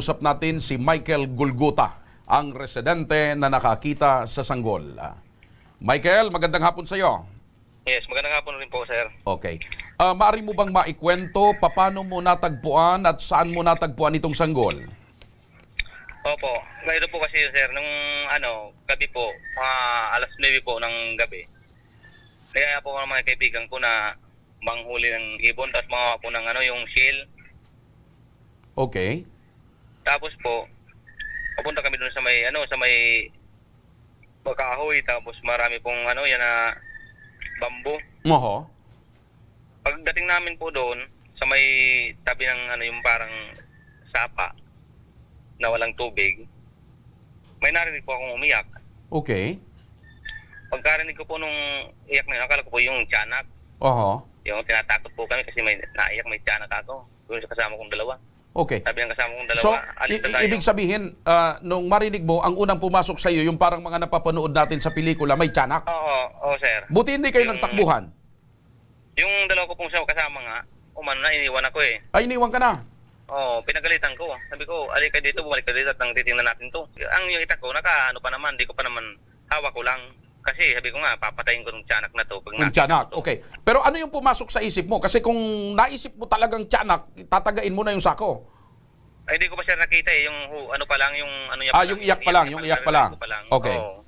Makakausap natin si Michael Gulguta, ang residente na nakakita sa sanggol. Michael, magandang hapon sa iyo. Yes, magandang hapon rin po, sir. Okay. Ah, maaari mo bang maikwento paano mo natagpuan at saan mo natagpuan itong sanggol? Opo, ganito po kasi yun, sir. Nung ano, gabi po, mga alas 9 po ng gabi. Kaya po ako ng mga kaibigan ko na manghuli ng ibon, tapos mga po ng ano, yung shell. Okay. Tapos po, papunta kami doon sa may, ano, sa may pagkahoy, tapos marami pong ano, yan na bambu. Moho. Pagdating namin po doon, sa may tabi ng ano, yung parang sapa na walang tubig, may narinig po akong umiyak. Okay. Pagkarinig ko po nung iyak na yun, akala ko po yung tiyanak. Oho. Yung tinatakot po kami kasi may naiyak may tiyanak ako. Doon sa kasama kong dalawa. Okay. Sabi ng kasama kong dalawa, So, alis na tayo. ibig sabihin, ah, nung marinig mo, ang unang pumasok sa iyo, yung parang mga napapanood natin sa pelikula, may tiyanak. Oo, oo, sir. Buti hindi kayo Yung- nagtakbuhan. Yung dalawa ko pong kasama nga, umano na, iniwan ako eh. Ay, iniwan ka na. Oo, pinagalitan ko. Sabi ko, alay ka dito, bumalik ka dito at nang titingnan natin to. Ang yung itak ko, naka ano pa naman, di ko pa naman hawak ko lang. Kasi sabi ko nga, papatayin ko ng tiyanak na to. Pag Yung tiyanak. Okay. Pero ano yung pumasok sa isip mo? Kasi kung naisip mo talagang tiyanak, tatagain mo na yung sako. Ay, di ko pa siya nakita eh. Yung hu- ano pa lang, yung ano niya Ah, yung iyak pa lang, yung iyak pa lang. Okay. Oo.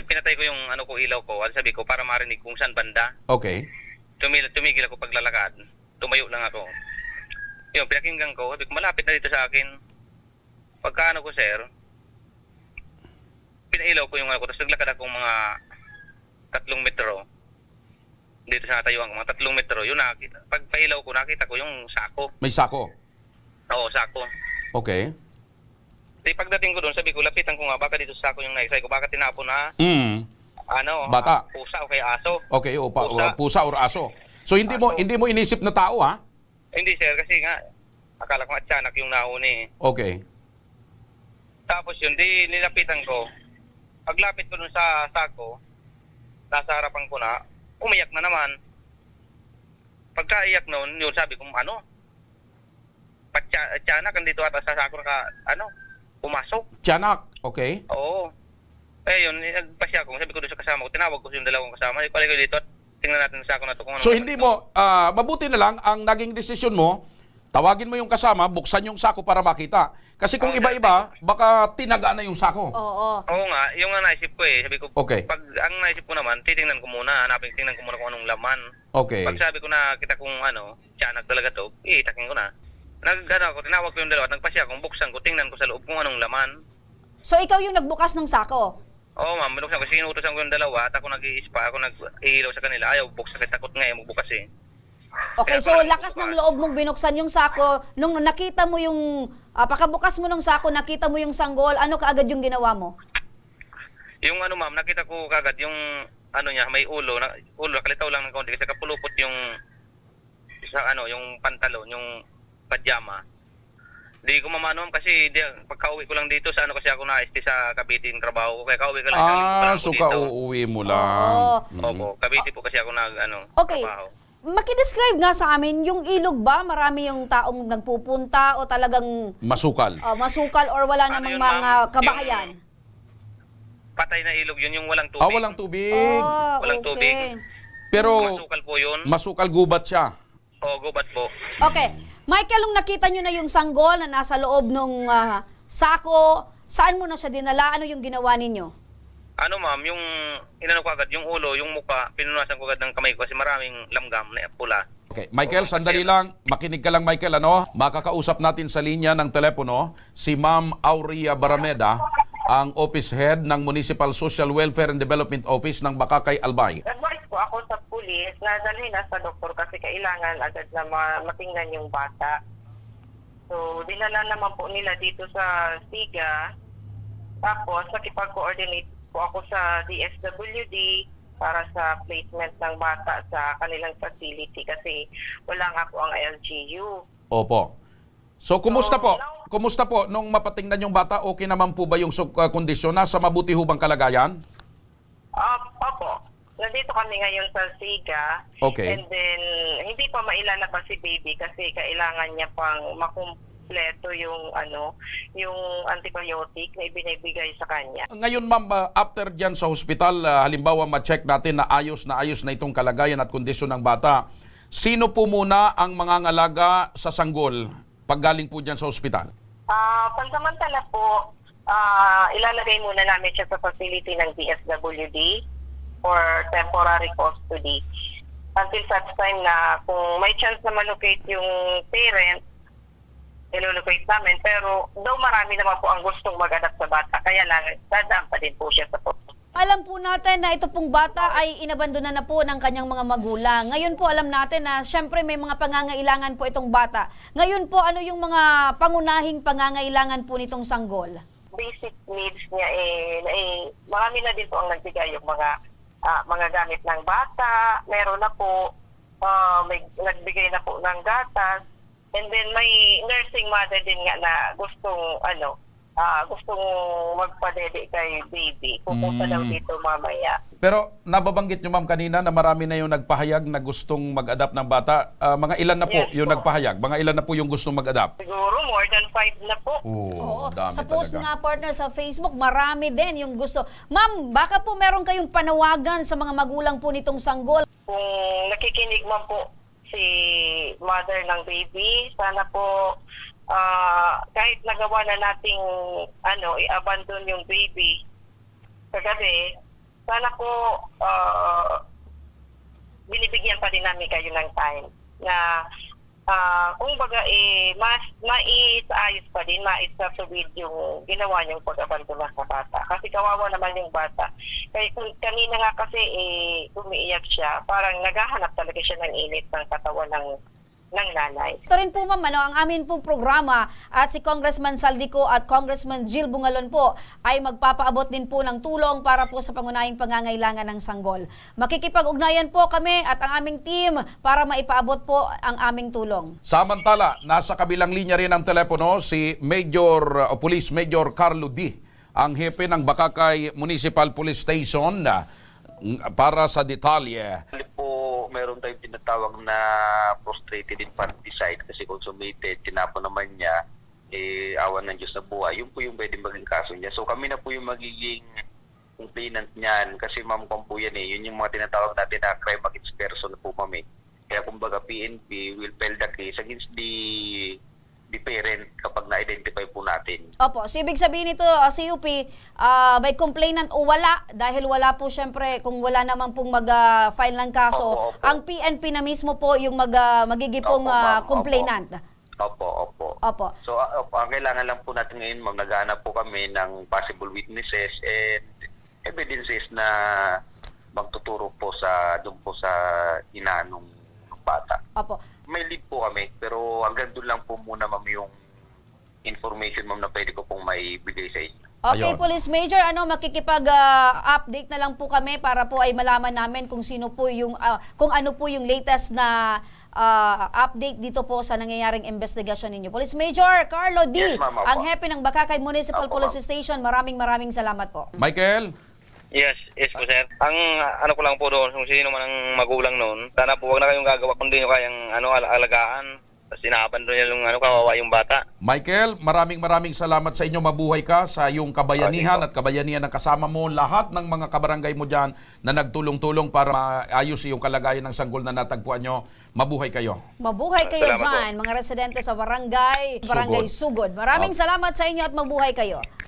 Pinatay ko yung ano ko ilaw ko. At sabi ko, para marinig kung saan banda. Okay. Tumil, tumigil ako paglalakad. Tumayo lang ako. Yung pinakinggan ko, sabi ko, malapit na dito sa akin. Pagkaano ko, sir, pinailaw ko yung ano ko. Tapos naglakad ako mga tatlong metro. Dito sa natayuan ko, mga tatlong metro. Yun nakita. Pag pailaw ko, nakita ko yung sako. May sako. Oo, sako. Okay. Di pagdating ko doon, sabi ko, lapitan ko nga, baka dito sa sako yung naisay ko, baka tinapon na, Mm. ano, Bata. ah, pusa o kaya aso. Okay, o pa, Pusa. pusa or aso. So hindi mo Aso. hindi mo inisip na tao ha? Hindi, sir, kasi nga, akala ko nga tiyanak yung nauni eh. Okay. Tapos yun, di nilapitan ko. Paglapit ko dun sa sako, nasa harapan ko na, umiyak na naman. Pagkaiyak noon, yun sabi ko, ano? Patya, tiyanak, andito ata sa sako ka, ano? Pumasok. Tiyanak. Okay. Oo. Eh yun, nagpasya ko. Sabi ko doon sa kasama ko, tinawag ko yung dalawang kasama. Ipalay ko dito at tingnan natin sa sako na to. Kung ano So hindi mo ah, mabuti na lang ang naging desisyon mo, tawagin mo yung kasama, buksan yung sako para makita. Kasi kung Oh, iba-iba, baka tinaga na yung sako. Oo. Oo nga, yung nga naisip ko eh. Sabi ko, Okay. pag ang naisip ko naman, titingnan ko muna, hanapin, tingnan ko muna kung anong laman. Okay. Pag sabi ko na kita kung ano, tiyanak talaga to, iitakin ko na. Nag, ano ako, tinawag ko yung dalawa at nagpasya kung buksan ko, tingnan ko sa loob kung anong laman. So ikaw yung nagbukas ng sako. Oo ma'am, binuksan ko. Sinutusan ko yung dalawa at ako nag-i-spa, ako nag-iilaw sa kanila. Ayaw, buksan kasi takot nga eh, magbukas eh. Okay, so lakas ng loob mong binuksan yung sako. Nung nakita mo yung, ah, pagkabukas mo ng sako, nakita mo yung sanggol, ano kaagad yung ginawa mo? Yung ano ma'am, nakita ko kagad yung ano niya, may ulo, na, ulo, nakalitaw lang ng konti kasi kapulupot yung sa ano, yung pantalon, yung pajama. Di ko mamano ma'am kasi di, pagka-uwi ko lang dito sa ano kasi ako na-ST sa Cavite yung trabaho ko. Kaya ka-uwi ka lang isang linggo pa Ah, ako so dito. ka-uuwi mo lang. Oo. Mm. Opo, Cavite po kasi ako nag ano, Okay. trabaho. Makidescribe nga sa amin, yung ilog ba, marami yung taong nagpupunta o talagang Masukal. ah, masukal or wala Ano namang yun, mga kabahayan? Patay na ilog yun, yung walang tubig. Ah, walang tubig. Oh, Walang okay. tubig. Pero Masukal po yun. masukal gubat siya. o, gubat po. Okay. Michael, nung nakita nyo na yung sanggol na nasa loob ng sako, saan mo na siya dinala? Ano yung ginawa ninyo? Ano ma'am, yung inano ko agad, yung ulo, yung muka, pinunasan ko agad ng kamay ko kasi maraming langgam na pula. Okay, Michael, sandali lang. Makinig ka lang, Michael, ano? Makakausap natin sa linya ng telepono si Ma'am Aurea Barameda, ang office head ng Municipal Social Welfare and Development Office ng Bakakay, Albay. Advice po ako sa pulis na dalhin na sa doktor kasi kailangan agad na ma- matingnan yung bata. So, dinala naman po nila dito sa SIGA. Tapos, nakipag-coordinate po ako sa DSWD para sa placement ng bata sa kanilang facility kasi wala nga po ang LGU. Opo. So, kumusta So, po? now- Kumusta po? Nung mapatingnan yung bata, okay naman po ba yung uh, kondisyon? Nasa mabuti ho bang kalagayan? Ah, opo. Nandito kami ngayon sa SIGA. Okay. And then, hindi pa mailalabas si baby kasi kailangan niya pang makum kumpleto yung ano, yung antibiotic na ibinibigay sa kanya. Ngayon ma'am, ah, after dyan sa hospital, ah, halimbawa ma-check natin na ayos na ayos na itong kalagayan at kondisyon ng bata, sino po muna ang mangangalaga sa sanggol pag galing po dyan sa hospital? Ah, pansamantala po, ah, ilalagay muna namin siya sa facility ng DSWD for temporary custody. Until such time na kung may chance na malocate yung parent, ilolocate namin. Pero daw marami naman po ang gustong mag-adapt sa bata. Kaya lang, dadaan pa din po siya sa po. Alam po natin na ito pong bata ay inabandona na po ng kanyang mga magulang. Ngayon po alam natin na syempre may mga pangangailangan po itong bata. Ngayon po ano yung mga pangunahing pangangailangan po nitong sanggol? basic needs niya eh, eh marami na din po ang nagbigay yung mga ah, mga gamit ng bata, meron na po ah, may nagbigay na po ng gatas and then may nursing mother din nga na gustong ano ah, gustong magpadede kay baby. Pupunta Mm. daw dito mamaya. Pero nababanggit nyo ma'am kanina na marami na yung nagpahayag na gustong mag-adapt ng bata. Ah, mga ilan na po Yes yung po. nagpahayag? Mga ilan na po yung gustong mag-adapt? Siguro more than five na po. Oo. Oo, dami Sa post talaga. nga partner sa Facebook, marami din yung gusto. Ma'am, baka po meron kayong panawagan sa mga magulang po nitong sanggol. kung nakikinig man po si mother ng baby, sana po ah, kahit nagawa na nating ano, i-abandon yung baby kagabi, sana po ah, binibigyan pa din namin kayo ng time na ah, kung baga eh, mas maisaayos pa din, maisasuwid yung ginawa niyong pag-abandona sa bata. Kasi kawawa naman yung bata. Kaya kung kanina nga kasi eh, umiiyak siya, parang naghahanap talaga siya ng init ng katawan ng ng nanay. Ito rin po ma'am, ano, ang amin pong programa at si Congressman Saldico at Congressman Jill Bungalon po ay magpapaabot din po ng tulong para po sa pangunahing pangangailangan ng sanggol. Makikipag-ugnayan po kami at ang aming team para maipaabot po ang aming tulong. Samantala, nasa kabilang linya rin ng telepono si Major o Police Major Carlo D, ang hepe ng Bakakay Municipal Police Station na para sa detalye. Meron tayong tinatawag na prostrated infanticide kasi consummated, tinapon naman niya, eh, awan ng Diyos na buhay. Yun po yung pwedeng maging kaso niya. So kami na po yung magiging complainant niyan kasi ma'am kung po yan eh. Yun yung mga tinatawag natin na crime against person po kami. Kaya kumbaga PNP will file the case against the the parent kapag na-identify po natin. Opo, so ibig sabihin nito, uh, CUP, ah, may complainant o wala dahil wala po syempre kung wala naman pong mag-file ng kaso, Opo, opo. ang PNP na mismo po yung mag, ah, magigipong Opo, ah, ma'am. complainant. Opo, opo. Opo. So, uh, uh, ang kailangan lang po natin ngayon, ma'am, naghahanap po kami ng possible witnesses and evidences na magtuturo po sa doon po sa inanong bata. Opo. May lead po kami, pero hanggang doon lang po muna, ma'am, yung information, ma'am, na pwede ko pong maibigay sa inyo. Okay, Ayun. Police Major, ano makikipag-update na lang po kami para po ay malaman namin kung sino po yung ah, kung ano po yung latest na ah, update dito po sa nangyayaring investigasyon ninyo. Police Major Carlo D, Yes, ang hepe ng Bakakay Municipal Opo, Police. Station. Maraming maraming salamat po. Michael? Yes, yes po sir. Ang ano ko lang po doon, kung sino man ang magulang noon, sana po wag na kayong gagawa kung di nyo kayang ano, al- alagaan. Tapos inaabandon niya yung ano, kawawa yung bata. Michael, maraming maraming salamat sa inyo. Mabuhay ka sa iyong kabayanihan at kabayanihan ng kasama mo. Lahat ng mga kabarangay mo dyan na nagtulong-tulong para maayos iyong kalagayan ng sanggol na natagpuan nyo. Mabuhay kayo. Mabuhay kayo Salamat po. dyan, mga residente sa barangay, barangay Sugod. Maraming salamat sa inyo at mabuhay kayo.